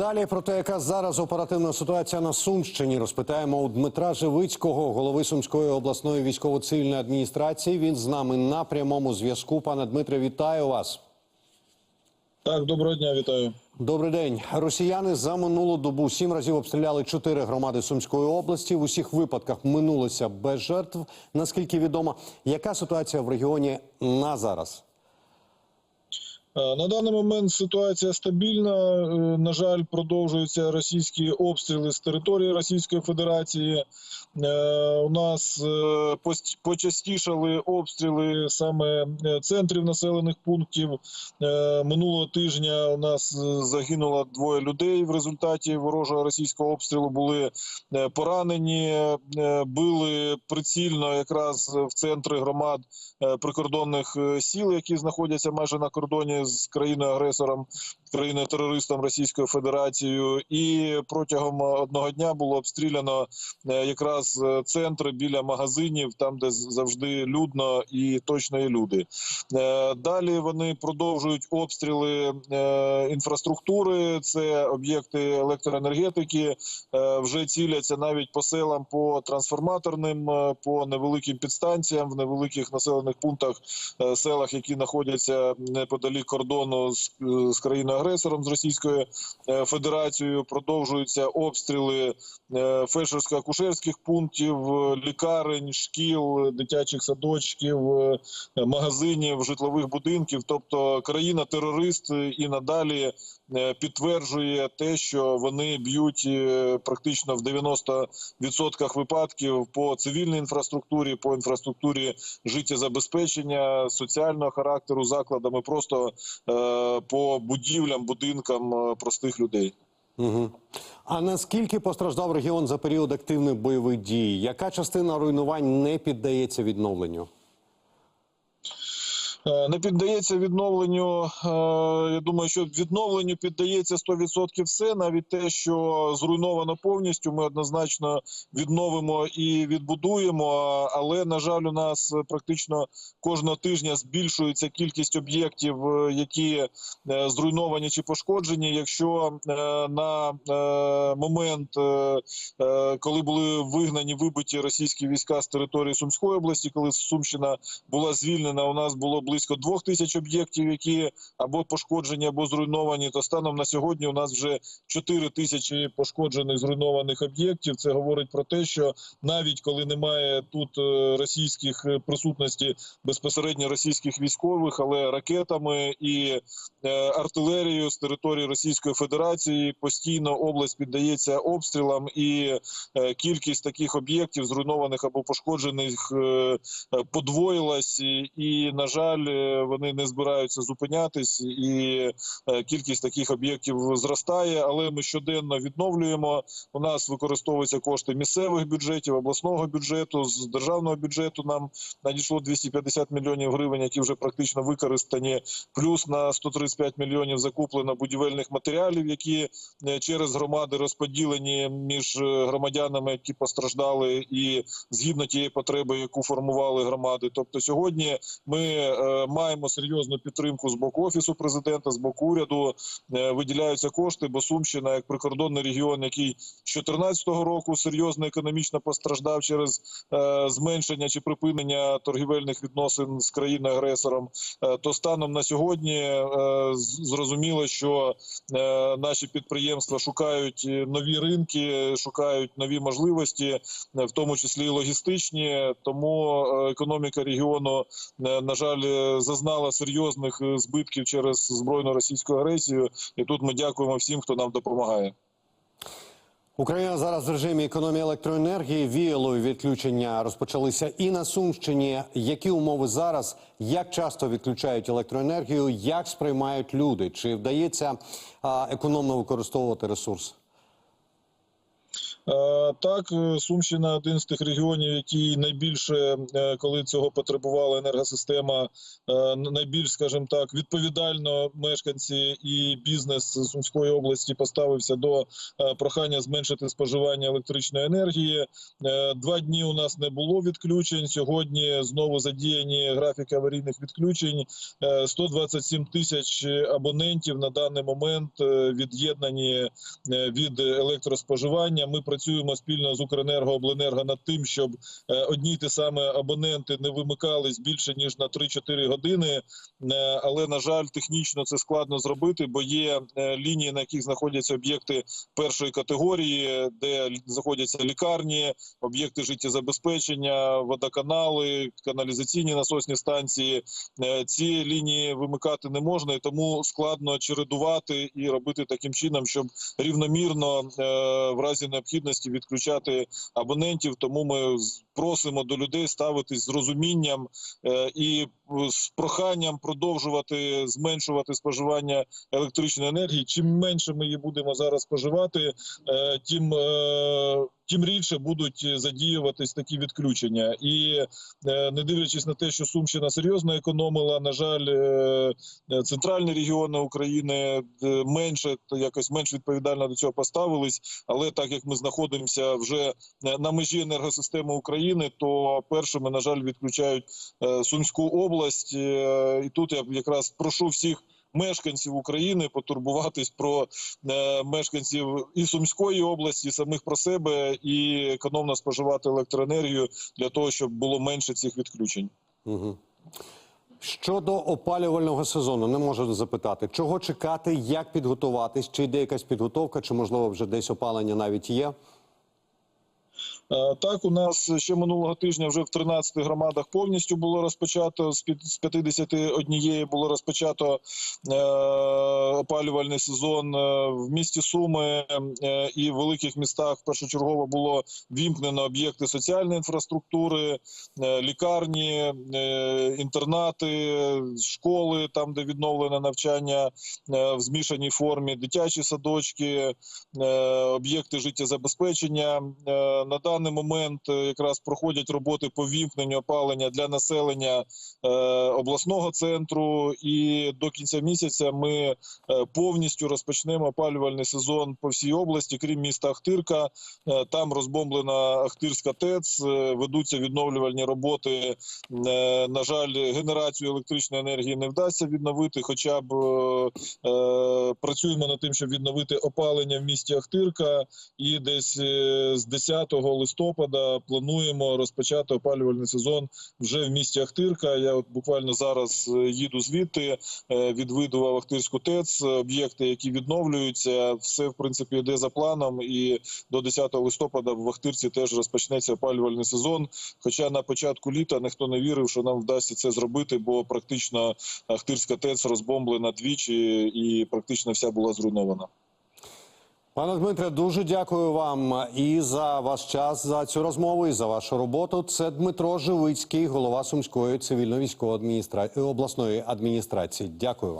Далі про те, яка зараз оперативна ситуація на Сумщині, розпитаємо у Дмитра Живицького, голови Сумської обласної військово-цивільної адміністрації. Він з нами на прямому зв'язку. Пане Дмитре, вітаю вас. Так, доброго дня, вітаю. Добрий день. Росіяни за минулу добу сім разів обстріляли чотири громади Сумської області. В усіх випадках минулося без жертв. Наскільки відомо, яка ситуація в регіоні на зараз? Е, На даний момент ситуація стабільна. Е, На жаль, продовжуються російські обстріли з території Російської Федерації. Е, У нас почастішали обстріли саме центрів населених пунктів. Минулого тижня у нас загинуло двоє людей в результаті ворожого російського обстрілу. Були поранені, били прицільно якраз в центри громад прикордонних сіл, які знаходяться майже на кордоні з країною агресором, країною терористом Російською Федерацією. І протягом одного дня було обстріляно е, якраз е, центри біля магазинів, там де завжди людно і точно є люди. Е, Далі вони продовжують обстріли е, інфраструктури. Це об'єкти електроенергетики. Е, Вже ціляться навіть по селам, по трансформаторним, е, по невеликим підстанціям в невеликих населених пунктах, е, селах, які знаходяться неподалік кордону з, е, з країною-агресором з Російською е, Федерацією. Продовжуються обстріли е, фельдшерсько-акушерських пунктів, е, лікарень, шкіл, дитячих садочків, магазинів, житлових будинків. Тобто країна-терорист і надалі підтверджує те, що вони б'ють е, практично в 90% випадків по цивільній інфраструктурі, по інфраструктурі життєзабезпечення, соціального характеру, закладами, просто е, по будівлям, будинкам е, простих людей. Угу. А наскільки постраждав регіон за період активних бойових дій? Яка частина руйнувань не піддається відновленню? Е, Не піддається відновленню. е, Я думаю, що відновленню піддається 100% все, навіть те, що зруйновано повністю. Ми однозначно відновимо і відбудуємо. Але на жаль, у нас практично кожного тижня збільшується кількість об'єктів, е, які зруйновані чи пошкоджені. Якщо на момент, коли були вигнані вибиті російські війська з території Сумської області, коли Сумщина була звільнена, у нас було близько двох тисяч об'єктів, які або пошкоджені, або зруйновані. То станом на сьогодні у нас вже 4 тисячі пошкоджених зруйнованих об'єктів. Це говорить про те, що навіть коли немає тут е, російських е, присутності безпосередньо російських військових, але ракетами і е, артилерією з території Російської Федерації постійно область піддається обстрілам, і кількість таких об'єктів зруйнованих або пошкоджених подвоїлась, і на жаль, е, вони не збираються зупинятись, і е, кількість таких об'єктів зростає. Але ми щоденно відновлюємо. У нас використовуються кошти місцевих бюджетів, обласного бюджету, з державного бюджету. Нам надійшло 250 мільйонів гривень, які вже практично використані. Плюс на 135 мільйонів закуплено будівельних матеріалів, які е, через громади розподілені між громадянами, які постраждали, і згідно тієї потреби, яку формували громади. Тобто, сьогодні ми маємо серйозну підтримку з боку офісу президента, з боку уряду. Е, виділяються кошти, бо Сумщина, як прикордонний регіон, який з 2014 року серйозно економічно постраждав через е, зменшення чи припинення торгівельних відносин з країною агресором. Е, то станом на сьогодні зрозуміло, що наші підприємства шукають нові ринки, шукають нові можливості, в тому числі і логістичні. Тому економіка регіону, на жаль, зазнала серйозних е, збитків через збройну російську агресію. І тут ми дякуємо всім, хто нам допомагає. Україна зараз в режимі економії електроенергії. Віялові відключення розпочалися і на Сумщині. Які умови зараз? Як часто відключають електроенергію? Як сприймають люди? Чи вдається економно використовувати ресурс? Е, Так, е, Сумщина один з тих регіонів, який найбільше, е, коли цього потребувала енергосистема, найбільш, скажімо так, відповідально мешканці і бізнес Сумської області поставився до прохання зменшити споживання електричної енергії. Два дні у нас не було відключень. Сьогодні знову задіяні графіки аварійних відключень. Е, 127 тисяч абонентів на даний момент від'єднані від електроспоживання. Ми працюємо спільно з Укренерго Обленерго над тим, щоб е, одні й ті самі абоненти не вимикались більше ніж на 3-4 години. Е, Але на жаль, технічно це складно зробити, бо є е, лінії, на яких знаходяться об'єкти першої категорії, де знаходяться лікарні, об'єкти життєзабезпечення, водоканали, каналізаційні насосні станції. Ці лінії вимикати не можна, і тому складно чередувати і робити таким чином, щоб рівномірно в разі необхідності відключати абонентів. Тому ми просимо до людей ставитись з розумінням е, і е, з проханням продовжувати зменшувати споживання електричної енергії. Чим менше ми її будемо зараз споживати, е, тим тим рідше будуть задіюватись такі відключення. І е, не дивлячись на те, що Сумщина серйозно економила, на жаль, е, е, центральні регіони України е, менше якось менш відповідально до цього поставились. Але так як ми знаходимося вже е, на межі енергосистеми України, то першими, на жаль, відключають е, Сумську область. Е, І тут я якраз прошу всіх. Мешканців України потурбуватись про е, мешканців і Сумської області, і самих про себе, і економно споживати електроенергію для того, щоб було менше цих відключень. Угу. Щодо опалювального сезону, не можу запитати, чого чекати, як підготуватись, чи йде якась підготовка, чи можливо вже десь опалення навіть є. Е, Так, у нас ще минулого тижня вже в 13 громадах повністю було розпочато. З під- з 51 було розпочато е, опалювальний сезон. Е, В місті Суми і в великих містах першочергово було вімкнено об'єкти соціальної інфраструктури, лікарні, інтернати, школи, там де відновлене навчання в змішаній формі, дитячі садочки, об'єкти життєзабезпечення. На даний момент е, якраз проходять роботи по вімкненню опалення для населення е, обласного центру, і до кінця місяця ми е, повністю розпочнемо опалювальний сезон по всій області, крім міста Ахтирка. Там розбомблена Ахтирська ТЕЦ, ведуться відновлювальні роботи. На жаль, генерацію електричної енергії не вдасться відновити, хоча б працюємо над тим, щоб відновити опалення в місті Ахтирка, і десь з 10 листопада плануємо розпочати опалювальний сезон вже в місті Ахтирка. Я от буквально зараз е, їду звідти, е, відвідував Ахтирську ТЕЦ, об'єкти, які відновлюються. Все в принципі йде за планом, і до 10 листопада в Ахтирці теж розпочнеться опалювальний сезон. Хоча на початку літа ніхто не вірив, що нам вдасться це зробити, бо практично Ахтирська ТЕЦ розбомблена двічі і практично вся була зруйнована. Пане Дмитре, дуже дякую вам і за ваш час, за цю розмову, і за вашу роботу. Це Дмитро Живицький, голова Сумської цивільно-військової адміністра... обласної адміністрації. Дякую вам.